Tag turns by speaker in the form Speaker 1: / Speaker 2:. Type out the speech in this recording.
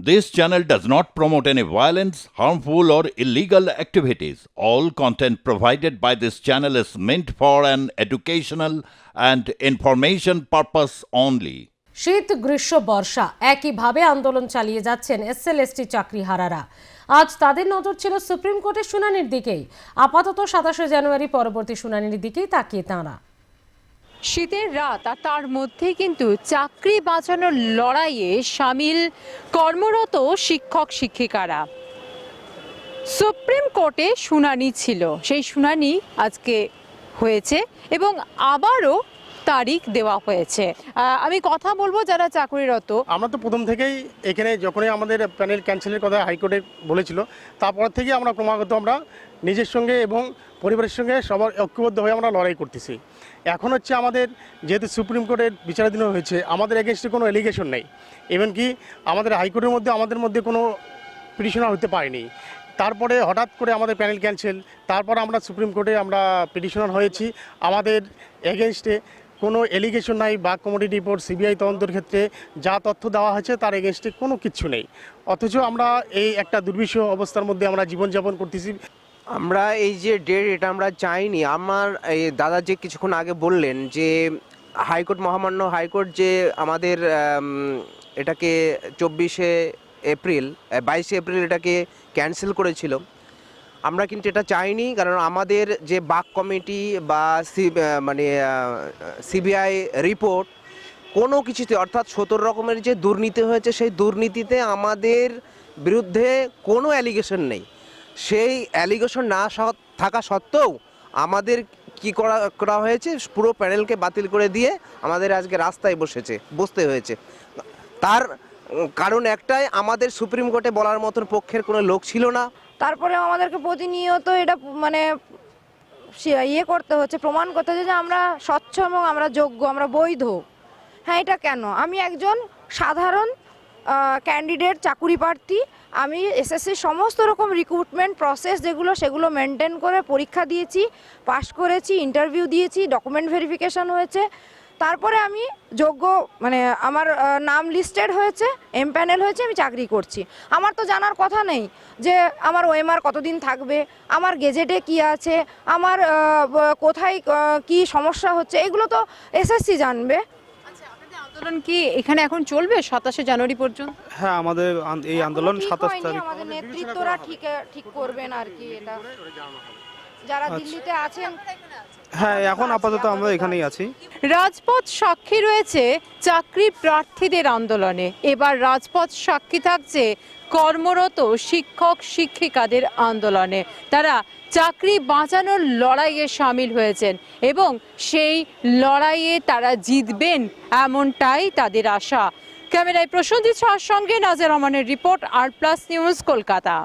Speaker 1: This channel does not promote any violence, harmful, or illegal activities. All content provided by this channel is meant for an educational and information purpose only.
Speaker 2: শীত গ্রীষ্ম বর্ষা একইভাবে আন্দোলন চালিয়ে যাচ্ছেন SLST চাকরিহারারা আজ তাদের নজর ছিল সুপ্রিম কোর্টের শুনানির দিকেই আপাতত সাতাশে জানুয়ারি পরবর্তী শুনানির দিকেই তাকিয়ে তাঁরা
Speaker 3: শীতের রাত আর তার মধ্যে কিন্তু চাকরি বাঁচানোর লড়াইয়ে সামিল কর্মরত শিক্ষক শিক্ষিকারা। সুপ্রিম কোর্টে শুনানি ছিল। সেই শুনানি আজকে হয়েছে এবং আবারও তারিখ দেওয়া হয়েছে। আমি কথা বলব যারা চাকরিরত।
Speaker 4: আমরা তো প্রথম থেকেই এখানে যখনই আমাদের প্যানেল ক্যান্সেলের কথা হাইকোর্টে বলেছিল, তারপর থেকে আমরা ক্রমাগত আমরা নিজের সঙ্গে এবং পরিবারের সঙ্গে সবার ঐক্যবদ্ধ হয়ে আমরা লড়াই করতেছি। এখন হচ্ছে আমাদের যেহেতু সুপ্রিম কোর্টের বিচারাধীন হয়েছে, আমাদের এগেনস্টে কোনো এলিগেশন নেই। ইভেন কি আমাদের হাইকোর্টের মধ্যে, আমাদের মধ্যে কোনো পিটিশনার হতে পারেনি। তারপরে হঠাৎ করে আমাদের প্যানেল ক্যান্সেল, তারপর আমরা সুপ্রিম কোর্টে আমরা পিটিশনার হয়েছি। আমাদের এগেনস্টে কোনো এলিগেশন নাই বা কমোডিটি রিপোর্ট সিবিআই তদন্তের ক্ষেত্রে যা তথ্য দেওয়া হয়েছে তার এগেনস্টে কোনো কিচ্ছু নেই। অথচ আমরা এই একটা দুর্বিষহ অবস্থার মধ্যে আমরা জীবনযাপন করতেছি।
Speaker 5: আমরা এই যে ডেট এটা আমরা চাইনি। আমার এই দাদা যে কিছুক্ষণ আগে বললেন যে হাইকোর্ট, মহামান্য হাইকোর্ট যে আমাদের এটাকে চব্বিশে এপ্রিল বাইশে এপ্রিল এটাকে ক্যান্সেল করেছিল। আমরা কিন্তু এটা চাইনি, কারণ আমাদের যে বাক কমিটি বা মানে সিবিআই রিপোর্ট, কোনো কিছুতে, অর্থাৎ সতেরো রকমের যে দুর্নীতি হয়েছে, সেই দুর্নীতিতে আমাদের বিরুদ্ধে কোনো অ্যালিগেশন নেই। সেই অ্যালিগেশন না থাকা সত্ত্বেও আমাদের কি করা করা হয়েছে, পুরো প্যানেলকে বাতিল করে দিয়ে আমাদের আজকে রাস্তায় বসেছে, বসতে হয়েছে। তার কারণ একটাই, আমাদের সুপ্রিম কোর্টে বলার মতন পক্ষের কোনো লোক ছিল না।
Speaker 6: তারপরে আমাদেরকে প্রতিনিয়ত এটা মানে ইয়ে করতে হচ্ছে, প্রমাণ করতে হচ্ছে যে আমরা স্বচ্ছ এবং আমরা যোগ্য, আমরা বৈধ। হ্যাঁ এটা কেন? আমি একজন সাধারণ ক্যান্ডিডেট চাকুরি প্রার্থী। আমি এসএসসির সমস্ত রকম রিক্রুটমেন্ট প্রসেস যেগুলো, সেগুলো মেনটেন করে পরীক্ষা দিয়েছি পাশ করেছি ইন্টারভিউ দিয়েছি ডকুমেন্ট ভেরিফিকেশন হয়েছে। তারপরে আমি যোগ্য মানে আমার নাম লিস্টেড হয়েছে এম প্যানেল হয়েছে আমি চাকরি করছি। আমার তো জানার কথা নেই যে আমার ওএমআর কতদিন থাকবে আমার গেজেটে কি আছে আমার কোথায় কি সমস্যা হচ্ছে এগুলো তো এসএসসি জানবে।
Speaker 3: আচ্ছা আপনাদের আন্দোলন কি এখানে এখন চলবে সাতাশে জানুয়ারি পর্যন্ত?
Speaker 7: হ্যাঁ আমাদের এই আন্দোলন সাতাশ তারিখ।
Speaker 6: আমাদের নেতৃত্বরা ঠিক ঠিক করবেন আর কি এটা। যারা দিল্লিতে আছেন
Speaker 7: হ্যাঁ এখন আপাতত আমরা এখানেই আছি।
Speaker 3: রাজপথ সাক্ষী রয়েছে চাকরি প্রার্থীদের আন্দোলনে। এবার রাজপথ সাক্ষী থাকছে কর্মরত শিক্ষক, শিক্ষিকাদের আন্দোলনে। তারা চাকরি বাঁচানোর লড়াইয়ে সামিল হয়েছেন এবং সেই লড়াইয়ে তারা জিতবেন এমনটাই তাদের আশা। ক্যামেরায় প্রসঞ্জিৎ শাহর সঙ্গে নাজের রহমানের report, R plus news, Kolkata.